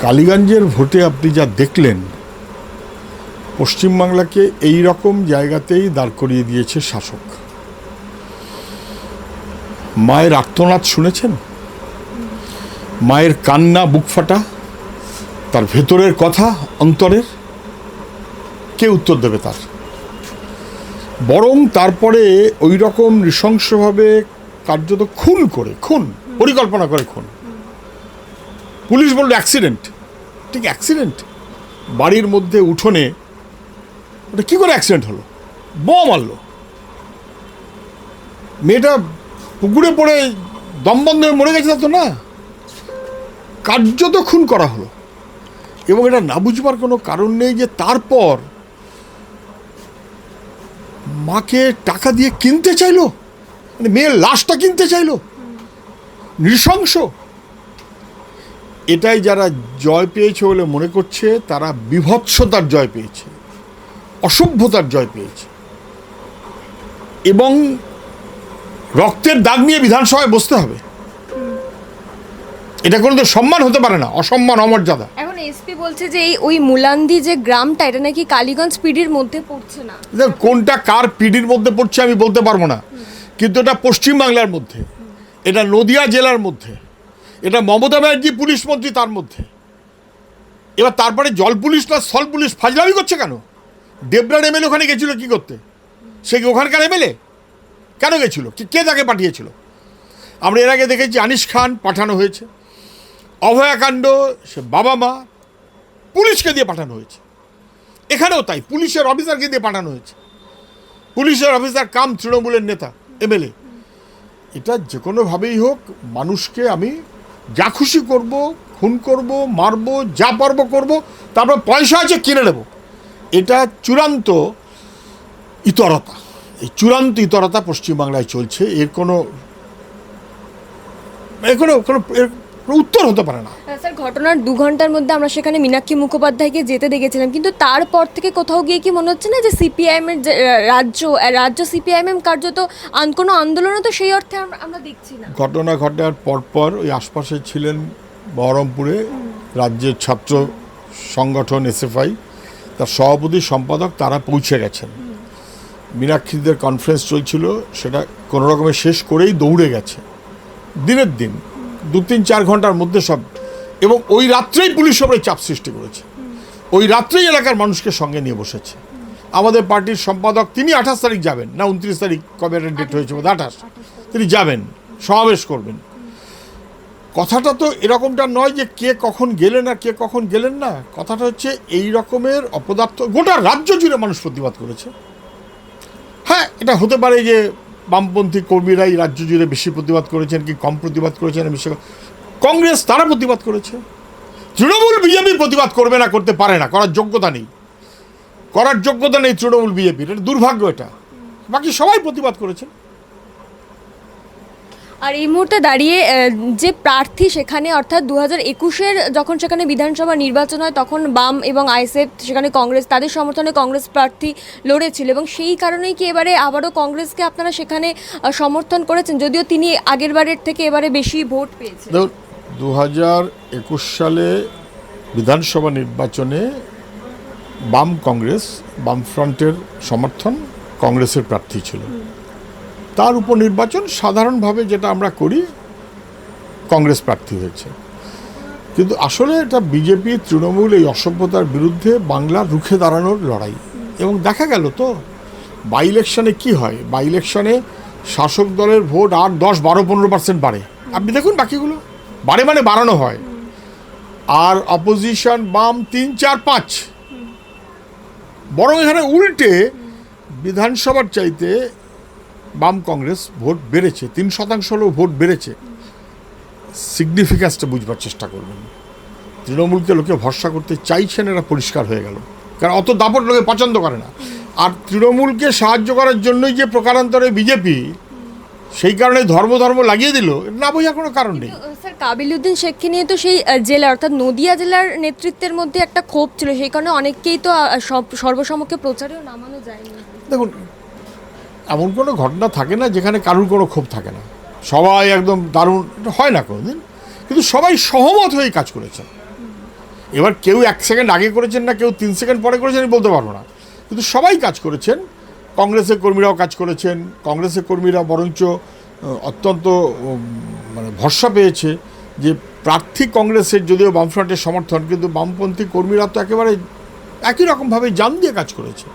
কালীগঞ্জের ভোটে আপনি যা দেখলেন, পশ্চিমবাংলাকে এই রকম জায়গাতেই দাঁড় করিয়ে দিয়েছে শাসক। মায়ের আর্তনাদ শুনেছেন? মায়ের কান্না বুক ফাটা? তার ভেতরের কথা অন্তরের? কে উত্তর দেবে তার? বরং তারপরে ওই রকম নৃশংসভাবে কার্যত খুন করে, খুন, পরিকল্পনা করে খুন। পুলিশ বলল অ্যাক্সিডেন্ট ঠিক অ্যাক্সিডেন্ট বাড়ির মধ্যে উঠোনে ওটা কী করে অ্যাক্সিডেন্ট হলো? বোমা মারলো। মেয়েটা পুকুরে পড়ে দম বন্ধ হয়ে মরে গেছে তো না। কার্যত খুন করা হলো। এবং এটা না বুঝবার কোনো কারণ নেই যে তারপর মাকে টাকা দিয়ে কিনতে চাইলো? মানে মেয়ের লাশটা কিনতে চাইলো? নৃশংস। এটাই যারা জয় পেয়েছে বলে মনে করছে তারা বিভৎসতার জয় পেয়েছে অসভ্যতার জয় পেয়েছে। এবং রক্তের দাগ নিয়ে বিধানসভায় বসতে হবে। এটা কোনো তো সম্মান হতে পারে না অসম্মান অমর্যাদা। এখন এসপি বলছে যে এই ওই মুলান্দি যে গ্রামটা এটা নাকি কালীগঞ্জ পিডির মধ্যে পড়ছে না। কোনটা কার পিডির মধ্যে পড়ছে আমি বলতে পারব না। কিন্তু এটা পশ্চিমবাংলার মধ্যে এটা নদিয়া জেলার মধ্যে এটা মমতা ব্যানার্জি, পুলিশ মন্ত্রী তার মধ্যে। এবার তারপরে জল পুলিশ না স্থল পুলিশ ফাজলামি করছে কেন? দেবরার এমএলএ ওখানে গেছিল কি করতে? সে কি ওখানকার এমএলএ কেন গেছিল? কি কে তাকে পাঠিয়েছিল? আমরা এর আগে দেখেছি আনিস খান পাঠানো হয়েছে। অভয়াকাণ্ড সে বাবা মা পুলিশকে দিয়ে পাঠানো হয়েছে। এখানেও তাই, পুলিশের অফিসারকে দিয়ে পাঠানো হয়েছে। পুলিশের অফিসার কাম তৃণমূলের নেতা এমএলএ এটা যে কোনোভাবেই হোক, মানুষকে আমি যা খুশি করব, খুন করব, মারব, যা পারব করব, তারপর পয়সা আছে কিনে নেব। এটা চূড়ান্ত ইতরতা। এই চূড়ান্ত ইতরতা পশ্চিমবাংলায় চলছে। এর কোনো এর কোনো কোনো উত্তর হতে পারে না। স্যার ঘটনার দু ঘণ্টার মধ্যে আমরা সেখানে মীনাক্ষী মুখোপাধ্যায়কে যেতে দেখেছিলাম। কিন্তু তারপর থেকে কোথাও গিয়ে কি মনে হচ্ছে না যে সিপিআইএম এর যে, রাজ্য রাজ্য সিপিআইএম কার্যত আন- কোনো আন্দোলনও তো সেই অর্থে আমরা- আমরা দেখছি না। ঘটনা ঘটার পরপর ওই আশপাশে ছিলেন বহরমপুরে রাজ্যের ছাত্র সংগঠন এসএফআই তার সভাপতি সম্পাদক তারা পৌঁছে গেছেন। মীনাক্ষীদের কনফারেন্স চলছিল সেটা কোনো রকমে শেষ করেই দৌড়ে গেছে। দিনের দিন দু তিন চার ঘণ্টার মধ্যে সব। এবং ওই রাত্রেই পুলিশ সবাই চাপ সৃষ্টি করেছে। ওই রাত্রেই এলাকার মানুষকে সঙ্গে নিয়ে বসেছে। আমাদের পার্টির সম্পাদক, তিনি আঠাশ তারিখ যাবেন। না, উনত্রিশ তারিখ কবে ডেট হয়েছে বোধ আঠাশ। তিনি যাবেন, সমাবেশ করবেন। কথাটা তো এরকমটা নয় যে কে কখন গেলেন আর কে কখন গেলেন না। কথাটা হচ্ছে এই রকমের অপদার্থ, গোটা রাজ্য জুড়ে মানুষ প্রতিবাদ করেছে। হ্যাঁ এটা হতে পারে যে বামপন্থী কর্মীরাই রাজ্য জুড়ে বেশি প্রতিবাদ করেছেন কি কম প্রতিবাদ করেছেন? আমি কংগ্রেস তারা প্রতিবাদ করেছে। তৃণমূল বিজেপি প্রতিবাদ করবে না, করতে পারে না, করার যোগ্যতা নেই। করার যোগ্যতা নেই তৃণমূল বিজেপির, এটা দুর্ভাগ্য এটা। বাকি সবাই প্রতিবাদ করেছেন আর এই মুহূর্তে দাঁড়িয়ে যে প্রার্থী সেখানে, অর্থাৎ দু হাজার একুশের যখন সেখানে বিধানসভা নির্বাচন হয়, তখন বাম এবং আইএসএফ, সেখানে কংগ্রেস, তাদের সমর্থনে কংগ্রেস প্রার্থী লড়েছিল এবং সেই কারণেই কি এবারে আবারও কংগ্রেসকে আপনারা সেখানে সমর্থন করেছেন? যদিও তিনি আগের বারের থেকে এবারে বেশি ভোট পেয়েছেন। দু হাজার একুশ সালে বিধানসভা নির্বাচনে বাম কংগ্রেস, বামফ্রন্টের সমর্থন কংগ্রেসের প্রার্থী ছিল। তার উপর নির্বাচন সাধারণভাবে যেটা আমরা করি, কংগ্রেস প্রার্থী হয়েছে। কিন্তু আসলে এটা বিজেপি, তৃণমূল এই অসভ্যতার বিরুদ্ধে বাংলা রুখে দাঁড়ানোর লড়াই। এবং দেখা গেল তো বাই ইলেকশনে কী হয়? বাই ইলেকশনে শাসক দলের ভোট আট, দশ, বারো, পনেরো পার্সেন্ট বাড়ে। আপনি দেখুন বাকিগুলো। বাড়ে মানে বাড়ানো হয়। আর অপোজিশন বাম তিন, চার, পাঁচ। বরং এখানে উল্টে বিধানসভার চাইতে বাম কংগ্রেস ভোট বেড়েছে তিন শতাংশ হলেও ভোট বেড়েছে। সিগনিফিক্যান্সটা বুঝবার চেষ্টা করবেন। তৃণমূলকে লোকে ভরসা করতে চাইছেন এটা পরিষ্কার হয়ে গেল। কারণ অত দাপট লোকে পছন্দ করে না। আর তৃণমূলকে সাহায্য করার জন্যই যে প্রকারান্তরে বিজেপি সেই কারণে ধর্ম ধর্ম লাগিয়ে দিল না বোঝার কোনো কারণ নেই। স্যার কাবিলউদ্দিন শেখকে নিয়ে তো সেই জেলা অর্থাৎ নদিয়া জেলার নেতৃত্বের মধ্যে একটা ক্ষোভ ছিল। সেই কারণে অনেককেই তো সর্বসমক্ষে প্রচারেও নামানো যায়নি। দেখুন এমন কোনো ঘটনা থাকে না যেখানে কারুর কোনো ক্ষোভ থাকে না। সবাই একদম দারুণ, হয় না কোনোদিন। কিন্তু সবাই সহমত হয়ে কাজ করেছেন। এবার কেউ এক সেকেন্ড আগে করেছেন না, কেউ তিন সেকেন্ড পরে করেছেন, আমি বলতে পারব না। কিন্তু সবাই কাজ করেছেন। কংগ্রেসের কর্মীরাও কাজ করেছেন। কংগ্রেসের কর্মীরা বরঞ্চ অত্যন্ত মানে ভরসা পেয়েছে যে প্রার্থী কংগ্রেসের যদিও বামফ্রন্টের সমর্থন, কিন্তু বামপন্থী কর্মীরা তো একেবারে একই রকমভাবে জান দিয়ে কাজ করেছে।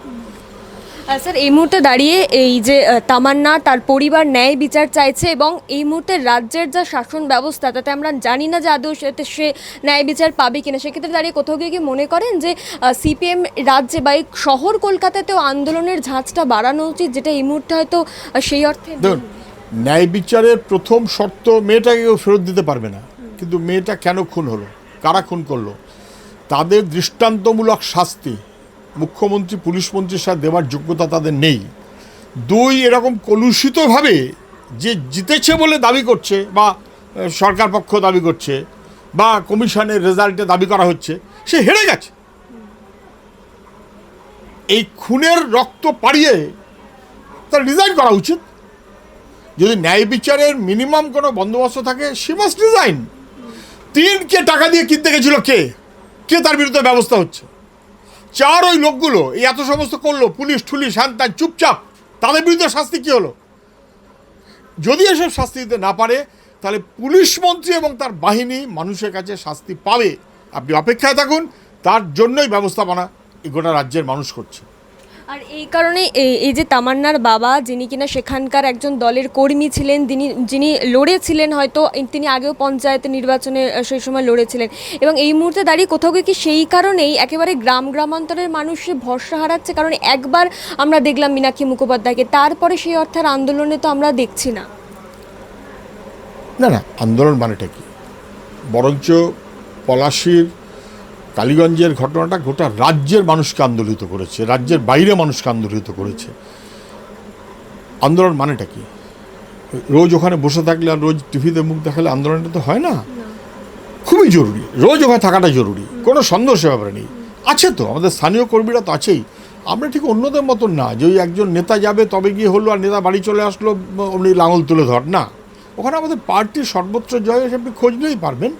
স্যার, এই মুহূর্তে দাঁড়িয়ে এই যে তামান্না তার পরিবার ন্যায় বিচার চাইছে এবং এই মুহূর্তে রাজ্যের যা শাসন ব্যবস্থা, তাতে আমরা জানি না যে আদৌ সে- ন্যায় বিচার পাবে কিনা। সেক্ষেত্রে দাঁড়িয়ে কোথাও গিয়ে কি মনে করেন যে সিপিএম রাজ্যে বা শহর কলকাতাতেও আন্দোলনের ঝাঁজটা বাড়ানো উচিত, যেটা এই মুহূর্তে হয়তো সেই অর্থে ন্যায় বিচারের প্রথম শর্ত মেয়েটাকে কেউ ফেরত দিতে পারবে না। কিন্তু মেয়েটা কেন খুন হলো? কারা খুন করল? তাদের দৃষ্টান্তমূলক শাস্তি মুখ্যমন্ত্রী, পুলিশ মন্ত্রীর সাথে দেওয়ার যোগ্যতা তাদের নেই। দুই, এরকম কলুষিতভাবে যে জিতেছে বলে দাবি করছে বা সরকার পক্ষ দাবি করছে বা, কমিশনের রেজাল্টে দাবি করা হচ্ছে, সে হেরে গেছে। এই খুনের রক্ত পাড়িয়ে তার রিজাইন করা উচিত। যদি ন্যায় বিচারের মিনিমাম কোনো বন্দোবস্ত থাকে সি মাস্ট রিজাইন তিনকে টাকা দিয়ে কিনতে গেছিল কে? কে তার বিরুদ্ধে ব্যবস্থা হচ্ছে? চার ওই লোকগুলো, এই এত সমস্ত করল, পুলিশ ঠুলিশ হ্যান চুপচাপ, তাদের বিরুদ্ধে শাস্তি কী হলো? যদি এসব শাস্তি দিতে না পারে, তাহলে পুলিশ মন্ত্রী এবং তার বাহিনী মানুষের কাছে শাস্তি পাবে। আপনি অপেক্ষায় থাকুন, তার জন্যই ব্যবস্থাপনা এই গোটা রাজ্যের মানুষ করছে। আর এই কারণে এই- যে তামান্নার বাবা, যিনি কিনা সেখানকার একজন দলের কর্মী ছিলেন, তিনি, যিনি লড়েছিলেন হয়তো, তিনি আগেও পঞ্চায়েত নির্বাচনে সেই সময় লড়েছিলেন। এবং এই মুহূর্তে দাঁড়িয়ে কোথাও কি সেই কারণেই একেবারে গ্রাম গ্রামান্তরের মানুষ ভরসা হারাচ্ছে? কারণ একবার আমরা দেখলাম মীনাক্ষী মুখোপাধ্যায়কে, তারপরে সেই অর্থের আন্দোলনে তো আমরা দেখছি না। না না, আন্দোলন মানেটা কি? বরঞ্চ পলাশির কালীগঞ্জের ঘটনাটা গোটা রাজ্যের মানুষকে আন্দোলিত করেছে, রাজ্যের বাইরে মানুষকে আন্দোলিত করেছে। আন্দোলন মানেটা কি? রোজ ওখানে বসে থাকলে আর রোজ টিভিতে মুখ দেখালে আন্দোলনটা তো হয় না? খুবই জরুরি, রোজ ওখানে থাকাটা জরুরি, কোনো সন্দেহ ব্যাপারে নেই। আছে তো, আমাদের স্থানীয় কর্মীরা তো আছেই। আমরা ঠিক অন্যদের মতন না, যে ওই একজন নেতা যাবে তবে গিয়ে হলো আর নেতা বাড়ি চলে আসলো উনি লাঙল তুলে ধর, না। ওখানে আমাদের পার্টির সর্বোচ্চ জয় আপনি খোঁজ নিয়েই পারবেন।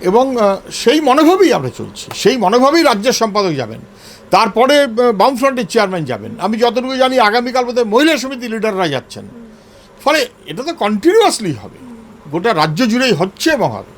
এবং সেই মনোভাবেই আমরা চলছি। সেই মনোভাবেই রাজ্যের সম্পাদক যাবেন। তারপরে বামফ্রন্টের চেয়ারম্যান যাবেন। আমি যতটুকু জানি, আগামীকাল বোধহয় মহিলা সমিতি লিডাররা যাচ্ছেন। ফলে এটা তো কন্টিনিউয়াসলি হবে। গোটা রাজ্য জুড়েই হচ্ছে এবং হবে।